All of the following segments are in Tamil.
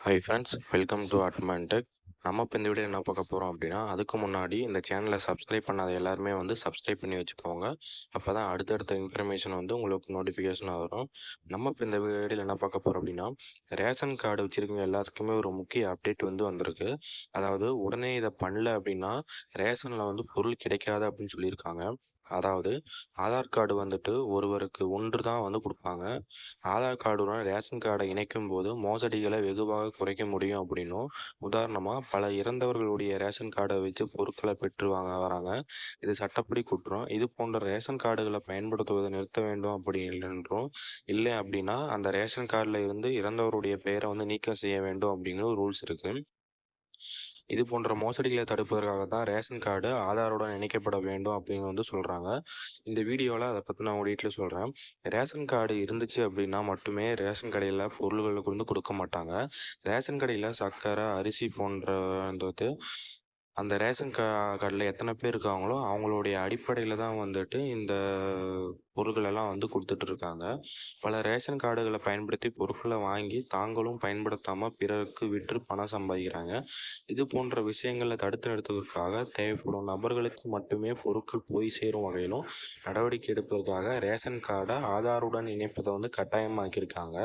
Hi friends welcome to Admantech நம்ம இப்போ இந்த வீடியோ என்ன பார்க்க போகிறோம் அப்படின்னா அதுக்கு முன்னாடி இந்த சேனலை சப்ஸ்கிரைப் பண்ணாத எல்லாருமே வந்து சப்ஸ்கிரைப் பண்ணி வச்சுக்கோங்க. அப்போ தான் அடுத்தடுத்த இன்ஃபர்மேஷன் வந்து உங்களுக்கு நோட்டிஃபிகேஷனாக வரும். நம்ம இப்போ இந்த வீடியோவில் என்ன பார்க்க போகிறோம் அப்படின்னா ரேஷன் கார்டு வச்சுருக்கவங்க எல்லாத்துக்குமே ஒரு முக்கிய அப்டேட் வந்து வந்திருக்கு. அதாவது உடனே இதை பண்ணல அப்படின்னா ரேஷனில் வந்து பொருள் கிடைக்காது அப்படின்னு சொல்லியிருக்காங்க. அதாவது ஆதார் கார்டு வந்துட்டு ஒருவருக்கு ஒன்று தான் வந்து கொடுப்பாங்க. ஆதார் கார்டுடன் ரேஷன் கார்டை இணைக்கும் போது மோசடிகளை வெகுவாக குறைக்க முடியும் அப்படின்னும் உதாரணமாக பல இறந்தவர்களுடைய ரேஷன் கார்டை வச்சு பொருட்களை பெற்று வாங்க வராங்க. இது சட்டப்படி குற்றம். இது போன்ற ரேஷன் கார்டுகளை பயன்படுத்துவதை நிறுத்த வேண்டும் அப்படி இல்லைன்றும் இல்லை அப்படின்னா அந்த ரேஷன் கார்டில் இருந்து இறந்தவருடைய பெயரை வந்து நீக்கம் செய்ய வேண்டும் அப்படின்னு ரூல்ஸ் இருக்குது இது போன்ற மோசடிகளை தடுப்பதற்காக தான் ரேஷன் கார்டு ஆதாரோட இணைக்கப்பட வேண்டும் அப்படின்னு வந்து சொல்கிறாங்க இந்த வீடியோவில் அதை பற்றி நான் வீட்டில் சொல்கிறேன் ரேஷன் கார்டு இருந்துச்சு அப்படின்னா மட்டுமே ரேஷன் கடையில் பொருள்களுக்கு வந்து கொடுக்க மாட்டாங்க. ரேஷன் கடையில் சர்க்கரை அரிசி போன்ற வந்து அந்த ரேஷன் கா கார்டில் எத்தனை பேர் இருக்காங்களோ அவங்களுடைய அடிப்படையில் தான் வந்துட்டு இந்த பொருட்களெல்லாம் வந்து கொடுத்துட்ருக்காங்க பல ரேஷன் கார்டுகளை பயன்படுத்தி பொருட்களை வாங்கி தாங்களும் பயன்படுத்தாமல் பிறருக்கு விற்று பணம் சம்பாதிக்கிறாங்க. இது போன்ற விஷயங்களை தடுத்து நிறுத்துவதற்காக தேவைப்படும் நபர்களுக்கு மட்டுமே பொருட்கள் போய் சேரும் வகையிலும் நடவடிக்கை எடுப்பதற்காக ரேஷன் கார்டை ஆதாருடன் இணைப்பதை வந்து கட்டாயமாக்கியிருக்காங்க.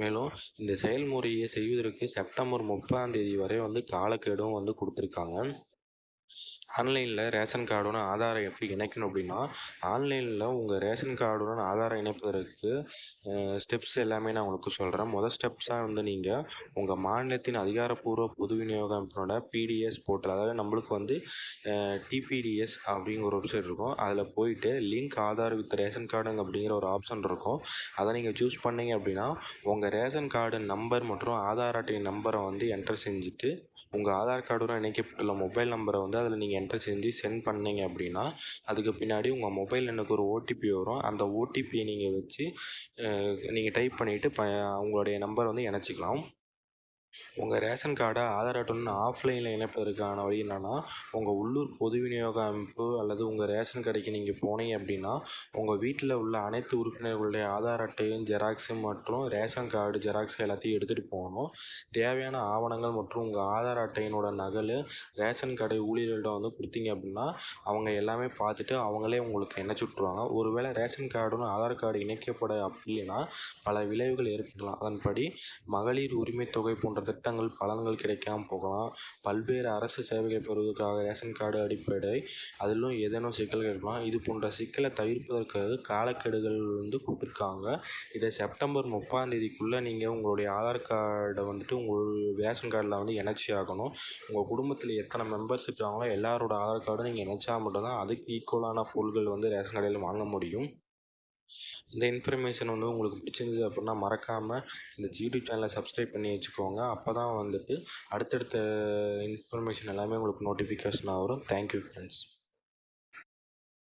மேலும் இந்த செயல்முறையை செய்வதற்கு செப்டம்பர் முப்பதாம் தேதி வரை வந்து காலக்கெடும் வந்து கொடுத்துருக்காங்க. ஆன்லைனில் ரேஷன் கார்டுடன் ஆதாரை எப்படி இணைக்கணும் அப்படின்னா ஆன்லைனில் உங்கள் ரேஷன் கார்டுடன் ஆதாரை இணைப்பதற்கு ஸ்டெப்ஸ் எல்லாமே நான் உங்களுக்கு சொல்கிறேன் முதல் ஸ்டெப்ஸாக வந்து நீங்கள் உங்கள் மாநிலத்தின் அதிகாரப்பூர்வ பொது விநியோக அமைப்பினோட பிடிஎஸ் போர்ட்டல் அதாவது நம்மளுக்கு வந்து டிபிடிஎஸ் அப்படிங்கிற ஒரு வெப்சைட் இருக்கும். அதில் போயிட்டு லிங்க் ஆதார் வித் ரேஷன் கார்டுங்க அப்படிங்கிற ஒரு ஆப்ஷன் இருக்கும். அதை நீங்கள் சூஸ் பண்ணீங்க அப்படின்னா உங்கள் ரேஷன் கார்டு நம்பர் மற்றும் ஆதார் அட்டை நம்பரை வந்து என்டர் செஞ்சுட்டு உங்கள் ஆதார் கார்டுடன் இணைக்கப்பட்டுள்ள மொபைல் நம்பரை வந்து அதில் நீங்கள் என்டர் செஞ்சு சென்ட் பண்ணீங்க அப்படின்னா அதுக்கு பின்னாடி உங்கள் மொபைல் எனக்கு ஒரு ஓடிபி வரும். அந்த ஓடிபியை நீங்கள் வச்சு நீங்கள் டைப் பண்ணிவிட்டு ப உங்களுடைய நம்பர் வந்து இணைச்சிக்கலாம். உங்கள் ரேஷன் கார்டை ஆதார் அட்டையுடன் ஆஃப்லைனில் இணைப்பதற்கான வழி என்னென்னா உங்கள் உள்ளூர் பொது விநியோக அமைப்பு அல்லது உங்கள் ரேஷன் கடைக்கு நீங்கள் போனீங்க அப்படின்னா உங்கள் வீட்டில் உள்ள அனைத்து உறுப்பினர்களுடைய ஆதார் அட்டையும் ஜெராக்ஸு மற்றும் ரேஷன் கார்டு ஜெராக்ஸ் எல்லாத்தையும் எடுத்துகிட்டு போகணும். தேவையான ஆவணங்கள் மற்றும் உங்கள் ஆதார் அட்டையினோட நகல் ரேஷன் கடை ஊழியர்களிடம் வந்து கொடுத்தீங்க அப்படின்னா அவங்க எல்லாமே பார்த்துட்டு அவங்களே உங்களுக்கு இணைச்சி விட்ருவாங்க ஒருவேளை ரேஷன் கார்டுன்னு ஆதார் கார்டு இணைக்கப்பட அப்படின்னா பல விளைவுகள் ஏற்படலாம். அதன்படி மகளிர் உரிமை தொகை போன்ற திட்டங்கள் பலன்கள் கிடைக்காம போகலாம். பல்வேறு அரசு சேவைகள் பெறுவதற்காக ரேஷன் கார்டு அடிப்படை. அதிலும் ஏதேனும் சிக்கல்கள் இருக்கலாம். இது போன்ற சிக்கலை தவிர்ப்பதற்காக காலக்கெடுகள் வந்து கொடுத்துருக்காங்க. இதை செப்டம்பர் முப்பாம் தேதிக்குள்ளே நீங்கள் உங்களுடைய ஆதார் கார்டை வந்துட்டு உங்கள் ரேஷன் கார்டில் வந்து இணைச்சி ஆகணும். உங்கள் குடும்பத்தில் எத்தனை மெம்பர்ஸ் இருக்காங்களோ எல்லாரோட ஆதார் கார்டும் நீங்கள் இணைச்சா மட்டும்தான் அதுக்கு ஈக்குவலான பொருட்கள் வந்து ரேஷன் கடையில் வாங்க முடியும். இந்த இன்ஃபர்மேஷன் வந்து உங்களுக்கு பிடிச்சிருந்தது அப்படின்னா மறக்காமல் இந்த யூடியூப் சேனலை சப்ஸ்கிரைப் பண்ணி வச்சுக்கோங்க. அப்போ தான் வந்துட்டு அடுத்தடுத்த இன்ஃபர்மேஷன் எல்லாமே உங்களுக்கு நோட்டிஃபிகேஷனாக வரும். Thank you friends